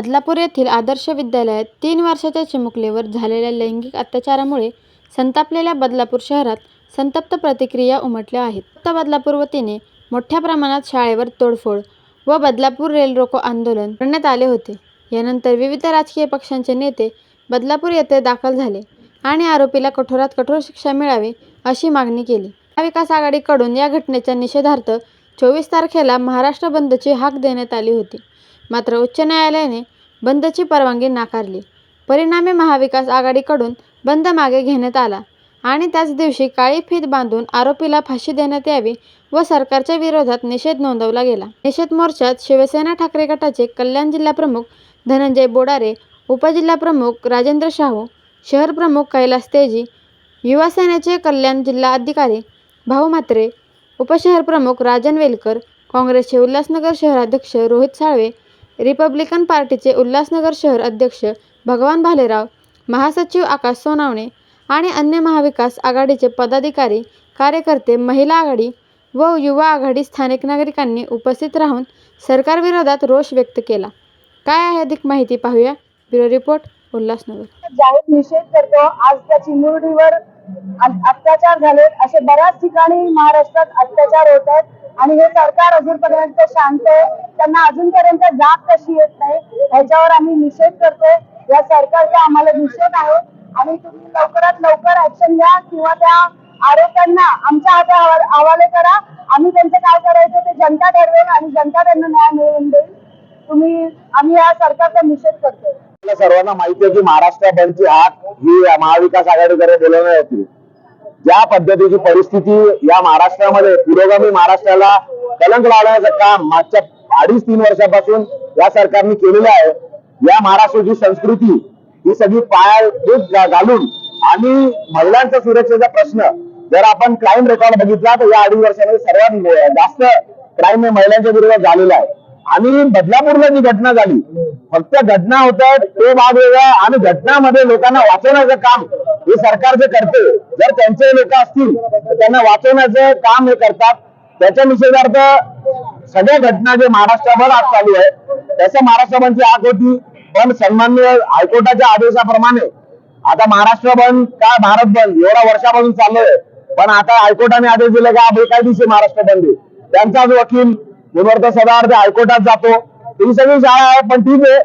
बदलापूर येथील आदर्श विद्यालयात तीन वर्षाच्या चिमुकलीवर झालेल्या लैंगिक अत्याचारामुळे संतापलेल्या बदलापूर शहरात संतप्त प्रतिक्रिया उमटल्या आहेत. फक्त बदलापूर वतीने मोठ्या प्रमाणात शाळेवर तोडफोड व बदलापूर रेल रोको आंदोलन करण्यात आले होते. यानंतर विविध राजकीय पक्षांचे नेते बदलापूर येथे दाखल झाले आणि आरोपीला कठोरात कठोर शिक्षा मिळावी अशी मागणी केली. महाविकास आघाडीकडून या घटनेच्या निषेधार्थ चोवीस तारखेला महाराष्ट्र बंदची हाक देण्यात आली होती. मात्र उच्च न्यायालयाने बंदची परवानगी नाकारली. परिणामी महाविकास आघाडीकडून बंद मागे घेण्यात आला आणि त्याच दिवशी काळी फीत बांधून आरोपीला फाशी देण्यात यावी व सरकारच्या विरोधात निषेध नोंदवला गेला. निषेध मोर्चात शिवसेना ठाकरे गटाचे कल्याण जिल्हाप्रमुख धनंजय बोडारे उपजिल्हाप्रमुख राजेंद्र शाहू शहर प्रमुख कैलास तेजी युवा सेनेचे कल्याण जिल्हा अधिकारी भाऊ म्हात्रे उपशहर प्रमुख राजन वेलकर काँग्रेसचे उल्हासनगर शहराध्यक्ष रोहित साळवे रिपब्लिकन पार्टीचे उल्हासनगर शहर अध्यक्ष भगवान भालेराव महासचिव आकाश सोनावणे आणि अन्य महाविकास आघाडीचे पदाधिकारी कार्यकर्ते महिला आघाडी व युवा आघाडी स्थानिक नागरिकांनी उपस्थित राहून सरकारविरोधात रोष व्यक्त केला. काय आहे अधिक माहिती पाहूया. Bureau report Ulhasnagar. जाहीर निषेध करतो. आज त्याची मुरडीवर अत्याचार झालेत. असे बऱ्याच ठिकाणी महाराष्ट्रात अत्याचार होत आहेत. आणि हे सरकार अजूनपर्यंत शांत आहे. त्यांना अजूनपर्यंत जाग कशी येत नाही ह्याच्यावर आम्ही निषेध करतोय. या सरकारचा आम्हाला निषेध आहे. आणि तुम्ही लवकरात लवकर ऍक्शन घ्या किंवा त्या आरोपांना आमच्या हाती हवाले करा. आम्ही त्यांचं काय करायचं ते जनता ठरवेल आणि जनता त्यांना न्याय मिळवून देईल. तुम्ही आम्ही या सरकारचा निषेध करतोय. आपल्या सर्वांना माहिती आहे की महाराष्ट्र बंदची हाक ही महाविकास आघाडीकडे बोलवण्यात होती ज्या पद्धतीची परिस्थिती या महाराष्ट्रामध्ये पुरोगामी महाराष्ट्राला कलंक लावण्याचं काम मागच्या अडीच तीन वर्षापासून या सरकारने केलेलं आहे. या महाराष्ट्राची संस्कृती ही सगळी पाया घालून आणि महिलांच्या सुरक्षेचा प्रश्न जर आपण क्राईम रेकॉर्ड बघितला तर या अडीच वर्षामध्ये सर्वात जास्त क्राईम हे महिलांच्या विरोधात झालेला आहे. आणि बदलापूरला जी घटना झाली फक्त घटना होत ते भाग वेगळा. आणि घटनामध्ये लोकांना वाचवण्याचं काम हे सरकारचे करते जर त्यांचे लोक असतील तर त्यांना वाचवण्याचं काम हे करतात. त्याच्या निषेधार्थ सगळ्या घटना जे महाराष्ट्रभर आज चालू आहे त्याचं महाराष्ट्र बंदची आग होती. पण सन्मान्य हायकोर्टाच्या आदेशाप्रमाणे आता महाराष्ट्र बंद का भारत बंद? एवढा वर्षापासून चाललोय. पण आता हायकोर्टाने आदेश दिले का बेकायदेशीर महाराष्ट्र बंद? आहे त्यांचाच वकील गुणवर्त सदावर्थ हायकोर्टात जातो. ही सगळी शाळा आहे पण ठीक आहे.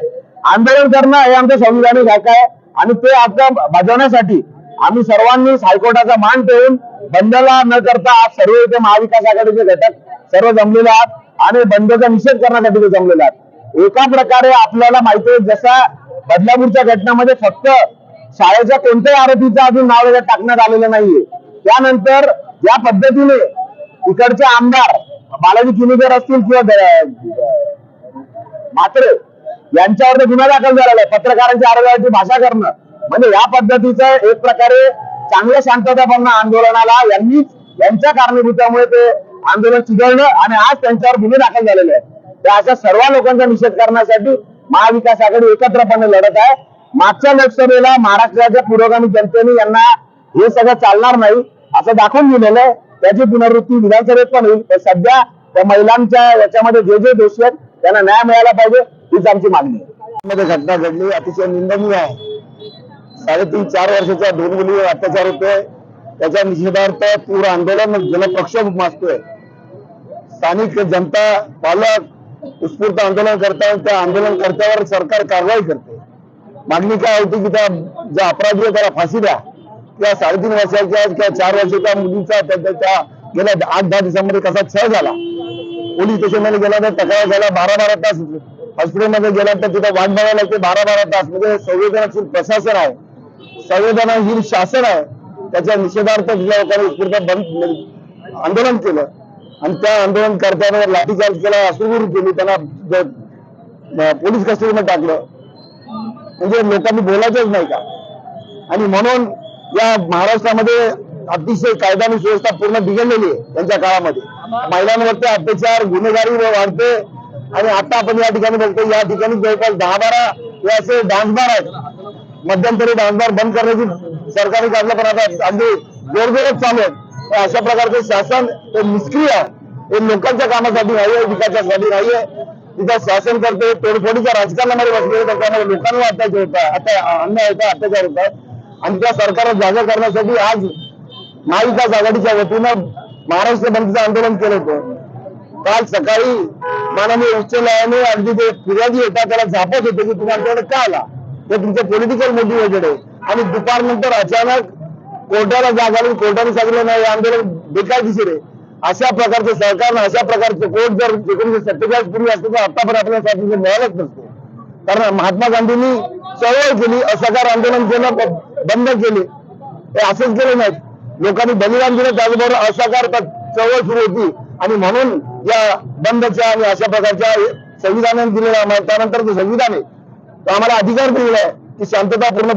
आंदोलन करणं हे आमचं संविधानिक हक्क आहे. आणि ते आता बजावण्यासाठी आम्ही सर्वांनीच हायकोर्टाचा मान ठेवून बंदला न करता आज सर्व इथे महाविकास आघाडीचे घटक सर्व जमलेले आहात आणि बंदचा निषेध करण्यासाठी ते जमलेले आहात. एका प्रकारे आपल्याला माहिती आहे जसा बदलापूरच्या घटनामध्ये फक्त शाळेच्या कोणत्याही आरोपीचं अजून नाव टाकण्यात आलेलं नाहीये. त्यानंतर या पद्धतीने इकडचे आमदार बालाजी किनीकर असतील किंवा मात्र यांच्यावर गुन्हा दाखल झालेला आहे. पत्रकारांच्या आरोग्याची भाषा करणं. म्हणजे या पद्धतीचं एक प्रकारे चांगल्या शांततापूर्ण आंदोलनाला यांनीच यांच्या कारणीभूतामुळे ते आंदोलन चिघळणं आणि आज त्यांच्यावर गुन्हे दाखल झालेले आहेत. त्या अशा सर्व लोकांचा निषेध करण्यासाठी महाविकास आघाडी एकत्रपणे लढत आहे. मागच्या लोकसभेला महाराष्ट्राच्या पुरोगामी जनतेने यांना हे सगळं चालणार नाही असं दाखवून दिलेलं आहे. त्याची पुनरावृत्ती विधानसभेत पण होईल. पण सध्या त्या महिलांच्या याच्यामध्ये जे जे दोषी आहेत त्यांना न्याय मिळायला पाहिजे हीच आमची मागणी आहे. मध्ये घटना घडली अतिशय निंदनीय आहे. साडेतीन चार वर्षाच्या दोन मुली अत्याचार होतोय. त्याच्या निषेधार्थ पूर्ण आंदोलन ज्याला माजतोय स्थानिक जनता पालक उत्स्फूर्त आंदोलन करतायत त्या आंदोलनकर्त्यावर सरकार कारवाई करते. मागणी काय होती की त्या ज्या अपराधी आहे त्याला फाशी द्या. त्या साडेतीन वर्षाच्या किंवा चार वर्षाच्या मुलीचा त्याच्या गेल्या आठ दहा दिवसांमध्ये कसा छळ झाला? पोलीस स्टेशनमध्ये गेला तर तक्रार झाला बारा बारा तास हॉस्पिटलमध्ये गेला तर तिथं वाट बघायला लागते बारा बारा तास. म्हणजे संवेदनाशील प्रशासन आहे. संवेदनशील शासन आहे. त्याच्या निषेधार्थ लोकांनी बंद आंदोलन केलं. आणि त्या आंदोलन करताना लाठीचार्ज केला अश्रुगुरू केली त्यांना पोलीस कस्टडीमध्ये टाकलं. म्हणजे लोकांनी बोलायचंच नाही का? आणि म्हणून या महाराष्ट्रामध्ये अतिशय कायदा आणि सुव्यवस्था पूर्ण बिघडलेली आहे त्यांच्या काळामध्ये. महिलांवरती अत्याचार गुन्हेगारी वाढते आणि आता आपण या ठिकाणी बघतो या ठिकाणी जवळपास दहा बारा हे असे डान्सबार आहेत. मध्यंतरी डान्सबार बंद करण्याची सरकारने काढलं पण आता अगदी जोरजोरच चालू आहेत. अशा प्रकारचे शासन हे निष्क्रिय आहे. हे लोकांच्या कामासाठी नाहीये विकासासाठी नाहीये. तिथं शासन करते तोडफोडीच्या राजकारणामध्ये बसलेले त्यामुळे लोकांना अत्याचार होता आता अन्याय होता अत्याचार होतात आणि त्या सरकारला जागा करण्यासाठी आज महाविकास आघाडीच्या वतीनं महाराष्ट्र बंदचं आंदोलन केलं होतं. काल सकाळी माननीय उच्च न्यायालयाने अगदी ते फिर्यादी होता त्याला झापत होते की तुम्ही आमच्याकडे का आला? ते तुमचं पॉलिटिकल मोटिवेटेड आहे आणि दुपारनंतर अचानक कोर्टाला जाग आली कोर्टाने सांगितलं नाही आंदोलन बेकायदेशीर आहे. अशा प्रकारचं सरकारनं अशा प्रकारचं कोर्ट जर एकोणीशे सत्तेचाळीस पूर्वी असतं तर आतापर्यंत आपल्याला स्वातंत्र्य म्हणजे मिळालंच नसतं. कारण महात्मा गांधींनी चळवळ केली असहकार आंदोलन केलं बंद केले. हे असंच केलं नाहीत लोकांनी बलिदान दिलं त्याचबरोबर असहकार चळवळ सुरू होती. आणि म्हणून या बंदच्या आणि अशा प्रकारच्या संविधानाने दिलेला आम्हाला त्यानंतर जे संविधान आहे तो आम्हाला अधिकार दिलेला आहे की शांततापूर्ण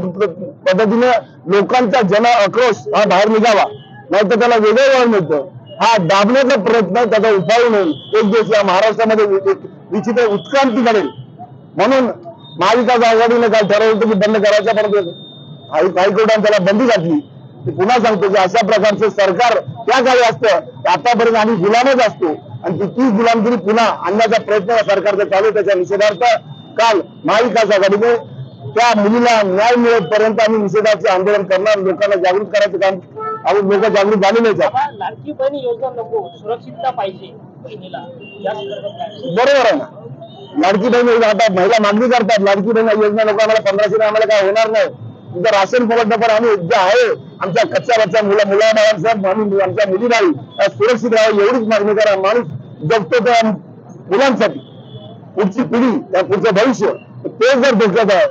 पद्धतीने लोकांचा जन आक्रोश हा बाहेर निघावा. नाही तर त्याला वेगळं वळण मिळतं. हा दाबण्याचा प्रयत्न त्याचा उपाय म्हणून एक दिवस या महाराष्ट्रामध्ये विचित्र उत्क्रांती घडेल. म्हणून महाविकास आघाडीने काल ठरवलं होतं की बंद करायचं परंतु हायकोर्टाने त्याला बंदी घातली. पुन्हा सांगतो की अशा प्रकारचं सरकार त्या काळी असतं आतापर्यंत आम्ही गुलामच असतो. आणि ती तीच गुलामगिरी पुन्हा आणण्याचा प्रयत्न या सरकारचा चालू. त्याच्या निषेधार्थ काल महाविकास आघाडीने त्या मुलीला न्याय मिळेपर्यंत आम्ही निषेधाचे आंदोलन करणार. लोकांना जागृत करायचं काम आम्ही लोक जागृत आहेत. बाबा लाडकी बहीण योजना नको सुरक्षितता पाहिजे बरोबर आहे ना? लाडकी बहीण योजना आता महिला मागणी करतात. लाडकी बहीण योजना लोक आम्हाला पंधराशे आम्हाला काय होणार नाही. तुमचं राशन फुकटनं पण आम्ही जे आहे. आमच्या कच्च्या बच्चा मुला मुला बाळांसह आम्ही आमच्या मुली बाई सुरक्षित राहावं एवढीच मागणी करा. माणूस जगतो त्या मुलांसाठी. पुढची पिढी त्या पुढचं भविष्य. ते जर धोक्यात आहे.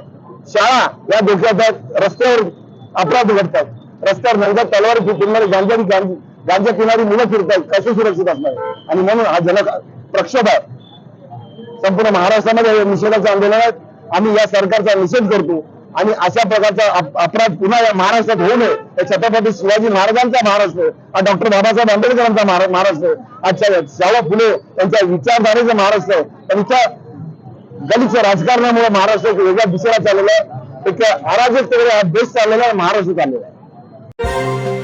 शाळा या धोक्यात आहेत रस्त्यावर अपराध घडतात. रस्त्यावर नंतर तलवार फिरणारी गांजा गांजा पिणारी मुलं फिरतात कसे सुरक्षित असणार? आणि म्हणून हा जन प्रक्षोभ आहे. संपूर्ण महाराष्ट्रामध्ये निषेधाचं आंदोलन आहे. आम्ही या सरकारचा निषेध करतो. आणि अशा प्रकारचा अपराध पुन्हा या महाराष्ट्रात होऊ नये. हे छत्रपती शिवाजी महाराजांचा महाराष्ट्र हा डॉक्टर बाबासाहेब आंबेडकरांचा महाराष्ट्र आजच्या शाळा फुले यांच्या विचारधारेचा महाराष्ट्र आहे. त्यांच्या गलिच्छ राजकारणामुळे महाराष्ट्र एक वेगळ्या दुसरा चाललेला आहे. एक अराजकतेकडे हा देश चाललेला आहे महाराष्ट्र चाललेला आहे.